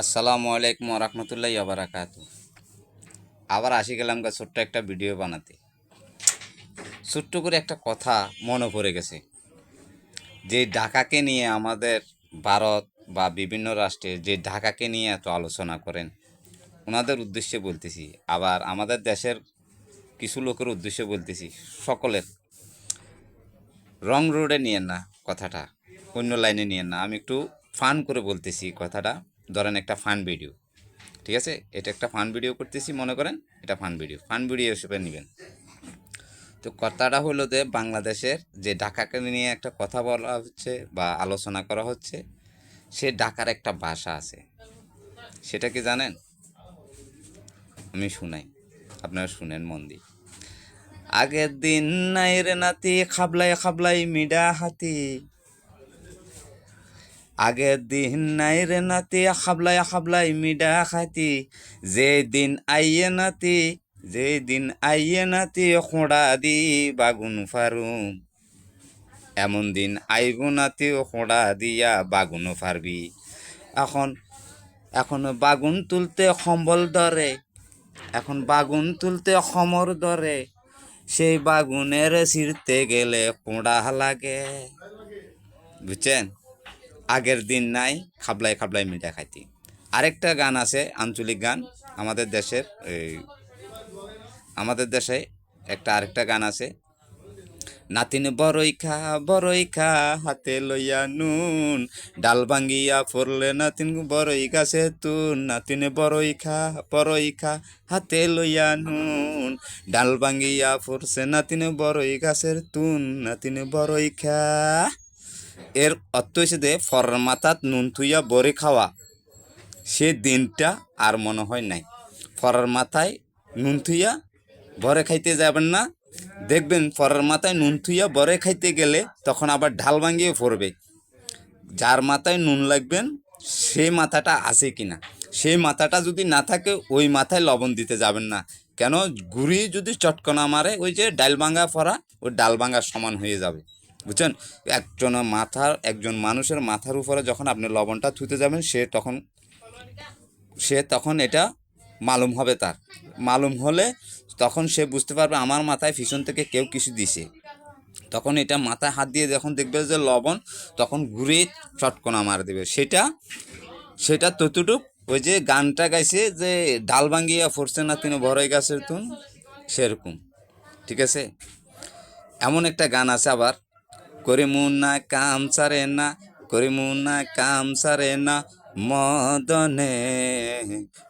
আসসালামু আলাইকুম রহমতুল্লাহ আবরাকাত আবার আসি গেলাম গা ছোট্ট একটা ভিডিও বানাতে। ছোট্ট করে একটা কথা মনে পড়ে গেছে। যে ঢাকাকে নিয়ে আমাদের ভারত বা বিভিন্ন রাষ্ট্রে যে ঢাকাকে নিয়ে এত আলোচনা করেন, ওনাদের উদ্দেশ্যে বলতেছি। আবার আমাদের দেশের কিছু লোকের উদ্দেশ্যে বলতেছি, সকলের। রং রোডে নিয়েন না কথাটা, অন্য লাইনে নিয়েন না। আমি একটু ফান করে বলতেছি কথাটা। ধরেন একটা ফান ভিডিও ঠিক আছে? এটা একটা ফান ভিডিও করতেছি, মনে করেন এটা ফান ভিডিও ফান ভিডিও হিসেবে নেবেন। তো কথাটা হলো যে, বাংলাদেশের যে ঢাকাকে নিয়ে একটা কথা বলা হচ্ছে বা আলোচনা করা হচ্ছে, সে ঢাকার একটা ভাষা আছে। সেটা কি জানেন? আমি শুনাই, আপনারা শুনেন মন দিয়ে। আগের দিন নাই রে নাতি খাবলাই খাবলাই মিডা হাতি আগের দিন নাই রে নাতি খাবলাই খাবলাই মিডা খাতি যে দিন আইয়ে নাতি যে দিন আইয়ে নাতি, খোঁড়া দি বাগুন ফারুম। এমন দিন আইব নাতি, খোঁড়া দিয়া বাগুন ফারবি। এখন এখন বাগুন তুলতে সম্বল ধরে, এখন বাগুন তুলতে সমর ধরে। সেই বাগুনের ছিঁড়তে গেলে কোঁড়া লাগে। বুঝছেন? আগের দিন নাই, খাবলাই খাবলাই মিঠা খাইতি। আরেকটা গান আছে, আঞ্চলিক গান, আমাদের দেশের এই, আমাদের দেশে একটা আরেকটা গান আছে। নাতিন বড়ই খা বড়ই খা হাতে লইয়া নুন, ডাল ভাঙ্গিয়া ফরলে নাতিন বড়ই গাছে তুন। নাতিন বড়ই খা বড়ই খা হাতে লইয়া নুন, ডাল ভাঙ্গিয়া ফরছে নাতিন বড়ই গাছের তুন। নাতিন বড়ই খা এর অর্থ হয়েছে যে ফর মাথাত নুন থুইয়া বড়ি খাওয়া। সে দিনটা আর মনে হয় নাই। ফরার মাথায় নুন থুইয়া বরে খাইতে যাবেন না। দেখবেন ফরার মাথায় নুন থুইয়া বরে খাইতে গেলে তখন আবার ঢাল ভাঙিয়ে পড়বে। যার মাথায় নুন লাগবেন সেই মাথাটা আছে কিনা? সেই মাথাটা যদি না থাকে, ওই মাথায় লবণ দিতে যাবেন না। কেন? গুড়ি যদি চটকনা মারে, ওই যে ডাল ভাঙা ফরা, ওই ডাল ভাঙার সমান হয়ে যাবে। বুঝছেন? একজনের মাথার, একজন মানুষের মাথার উপরে যখন আপনি লবণটা থুতে যাবেন, সে তখন সে তখন এটা মালুম হবে তার। মালুম হলে তখন সে বুঝতে পারবে আমার মাথায় পিছন থেকে কেউ কিছু দিছে। তখন এটা মাথায় হাত দিয়ে যখন দেখবে যে লবণ, তখন ঘুরে চটকনা মার দেবে। সেটা সেটা ততটুক ওই যে গানটা গাইছে যে, ডাল ভাঙ্গিয়া ফরছে না তিনি ভরাই গাছের তুন সেরকম। ঠিক আছে? এমন একটা গান আছে আবার করে মুন্না কাম সারে না, করে মুন্না কাম সারে না। মদনে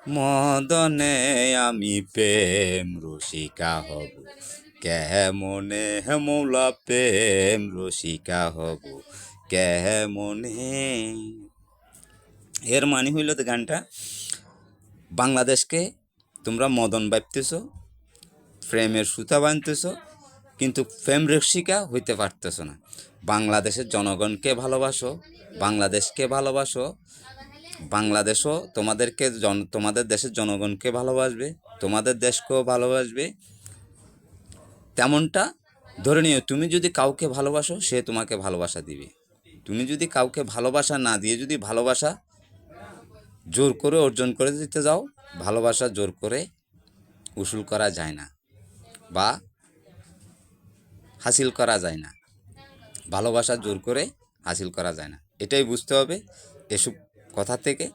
মদনে আমি প্রেম রসিকা হব। কেমনে মৌলা প্রেম রসিকা হব? কেমনে? এর মানে হইল তো গানটা, বাংলাদেশকে তোমরা মদন ভাবতেছ, প্রেমের সুতা বাঁধতেছ কিন্তু প্রেম রসিকা হইতে পারতেছ না। বাংলাদেশের জনগণকে ভালোবাসো, বাংলাদেশকে ভালোবাসো, বাংলাদেশও তোমাদেরকে জন তোমাদের দেশের জনগণকে ভালোবাসবে, তোমাদের দেশকেও ভালোবাসবে। তেমনটা ধরে নিও, তুমি যদি কাউকে ভালোবাসো, সে তোমাকে ভালোবাসা দিবে। তুমি যদি কাউকে ভালোবাসা না দিয়ে যদি ভালোবাসা জোর করে অর্জন করে দিতে যাও, ভালোবাসা জোর করে উসুল করা যায় না। বা হাসিল করা যায় না। ভালোবাসা জোর করে হাসিল করা যায় না। এটাই বুঝতে হবে এসব কথা থেকে।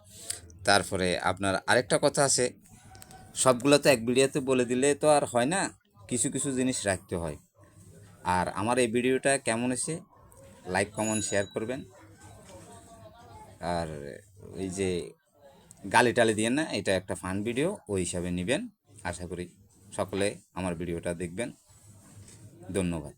তারপরে আপনার আরেকটা কথা আছে, সবগুলো তো এক ভিডিওতে বলে দিলে তো আর হয় না, কিছু কিছু জিনিস রাখতে হয়। আর আমার এই ভিডিওটা কেমন এসে লাইক, কমেন্ট, শেয়ার করবেন। আর এই যে গালি টালি দিয়ে না, এটা একটা ফান ভিডিও, ওই হিসাবে নেবেন। আশা করি সকলে আমার ভিডিওটা দেখবেন। ধন্যবাদ।